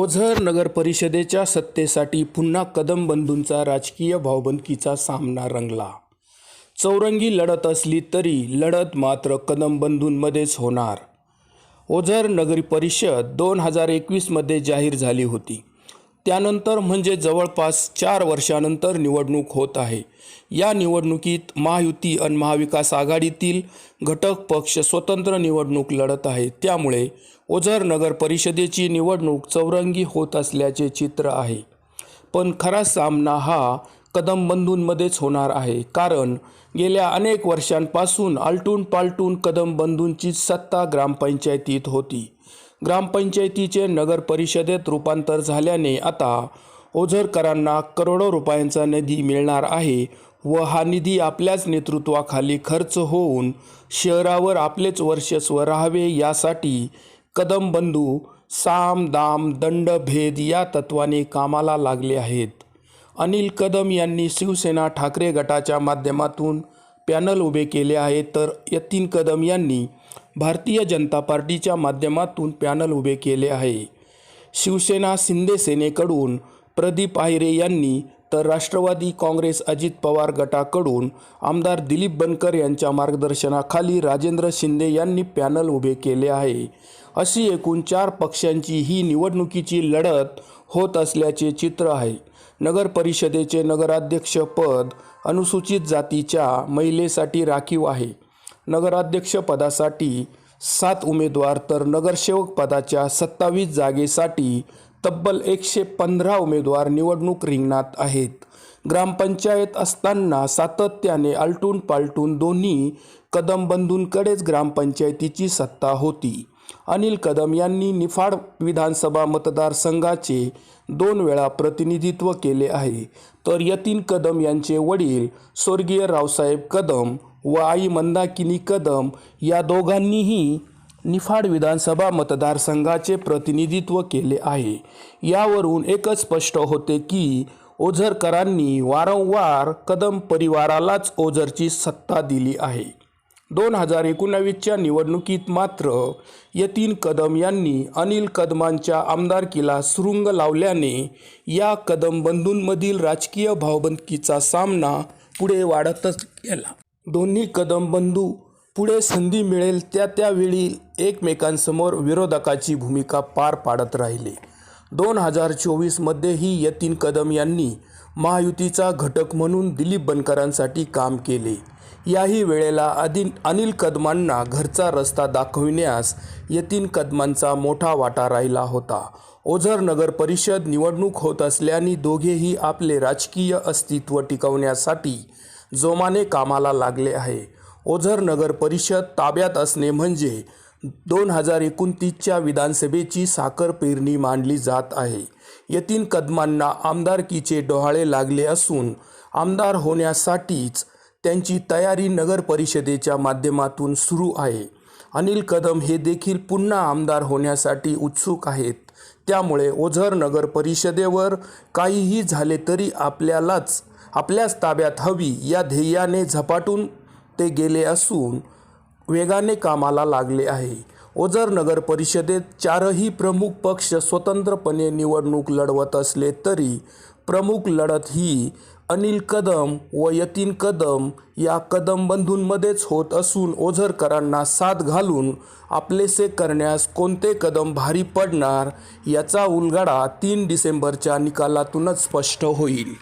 ओझर नगर परिषदेच्या सत्तेसाठी पुन्हा कदम बंधूंचा राजकीय भावबंदकीचा सामना रंगला. चौरंगी लढत असली तरी लढत मात्र कदम बंधूंमध्येच होणार. ओझर नगरी परिषद दोन हजार एकवीसमध्ये जाहीर झाली होती. त्यानंतर म्हणजे जवळपास चार वर्षानंतर निवडणूक होत आहे. या निवडणुकीत महायुती आणि महाविकास आघाडीतील घटक पक्ष स्वतंत्र निवडणूक लढत आहे. त्यामुळे ओझर नगर परिषदेची निवडणूक चौरंगी होत असल्याचे चित्र आहे. पण खरा सामना हा कदम बंधूंमध्येच होणार आहे. कारण गेल्या अनेक वर्षांपासून आलटून पालटून कदमबंधूंची सत्ता ग्रामपंचायतीत होती. ग्रामपंचायतीचे नगर परिषदेत रूपांतर झाल्याने आता ओझरकरांना करोडो रुपयांचा निधी मिळणार आहे व हा निधी आपल्याच नेतृत्वाखाली खर्च होऊन शहरावर आपलेच वर्चस्व राहावे यासाठी कदम बंधू साम दाम दंड भेद या तत्वाने कामाला लागले आहेत. अनिल कदम यांनी शिवसेना ठाकरे गटाच्या माध्यमातून पॅनल उभे केले आहे तर यतीन कदम यांनी भारतीय जनता पार्टीच्या माध्यमातून पॅनल उभे केले आहे. शिवसेना शिंदे सेनेकडून प्रदीप आहिरे यांनी तर राष्ट्रवादी काँग्रेस अजित पवार गटाकडून आमदार दिलीप बनकर यांच्या मार्गदर्शनाखाली राजेंद्र शिंदे यांनी पॅनल उभे केले आहे. अशी एकूण चार पक्षांची ही निवडणुकीची लढत होत असल्याचे चित्र आहे. नगर परिषदेचे नगराध्यक्षपद अनुसूचित जातीच्या महिलेसाठी राखीव आहे. नगराध्यक्षपदासाठी सात उमेदवार तर नगरसेवक पदाच्या सत्तावीस जागेसाठी तब्बल एकशे पंधरा उमेदवार निवडणूक रिंगणात आहेत. ग्रामपंचायत असताना सातत्याने आलटून पालटून दोन्ही कदम बंधूंकडेच ग्रामपंचायतीची सत्ता होती. अनिल कदम यांनी निफाड विधानसभा मतदारसंघाचे दोन वेळा प्रतिनिधित्व केले आहे. तर यतीन कदम यांचे वडील स्वर्गीय रावसाहेब कदम व आई मंदाकिनी कदम या दोघांनीही निफाड विधानसभा मतदारसंघाचे प्रतिनिधित्व केले आहे. यावरून एकच स्पष्ट होते की ओझरकरांनी वारंवार कदम परिवारालाच ओझरची सत्ता दिली आहे. दोन हजार एकोणावीसच्या निवडणुकीत मात्र यतीन कदम यांनी अनिल कदमांच्या आमदारकीला सुरुंग लावल्याने या कदम बंधूंमधील राजकीय भावबंदकीचा सामना पुढे वाढतच गेला. दोन्ही कदम बंधू पुढे संधी मिळेल त्या त्यावेळी एकमेकांसमोर विरोधकाची भूमिका पार पाडत राहिले. दोन हजार चोवीसमध्येही यतीन कदम यांनी महायुतीचा घटक म्हणून दिलीप बनकरांसाठी काम केले. याही वेळेला आदि अनिल कदमांना घरचा रस्ता दाखविण्यास यतीन कदमांचा मोठा वाटा राहिला होता. ओझर नगर परिषद निवडणूक होत असल्याने दोघेही आपले राजकीय अस्तित्व टिकवण्यासाठी जोमाने कामाला लागले आहे. ओझर नगर परिषद ताब्यात असणे म्हणजे दोन हजार एकोणतीसच्या विधानसभेची साखर पेरणी मांडली जात आहे. यतीन कदमांना आमदारकीचे डोहाळे लागले असून आमदार होण्यासाठीच त्यांची तयारी नगर परिषदेच्या माध्यमातून सुरू आहे. अनिल कदम हे देखील पुन्हा आमदार होण्यासाठी उत्सुक आहेत. त्यामुळे ओझर नगर परिषदेवर काहीही झाले तरी आपल्यालाच आपल्याच ताब्यात हवी या ध्येयाने झपाटून ते गेले असून वेगाने कामाला लागले आहे. ओझर नगर परिषदेत चारही प्रमुख पक्ष स्वतंत्रपणे निवडणूक लढवत असले तरी प्रमुख लढत ही अनिल कदम व यतीन कदम या कदम बंधूंमध्येच होत असून ओझरकरांना साथ घालून आपलेसे करण्यास कोणते कदम भारी पडणार याचा उलगडा तीन डिसेंबरच्या निकालातूनच स्पष्ट होईल.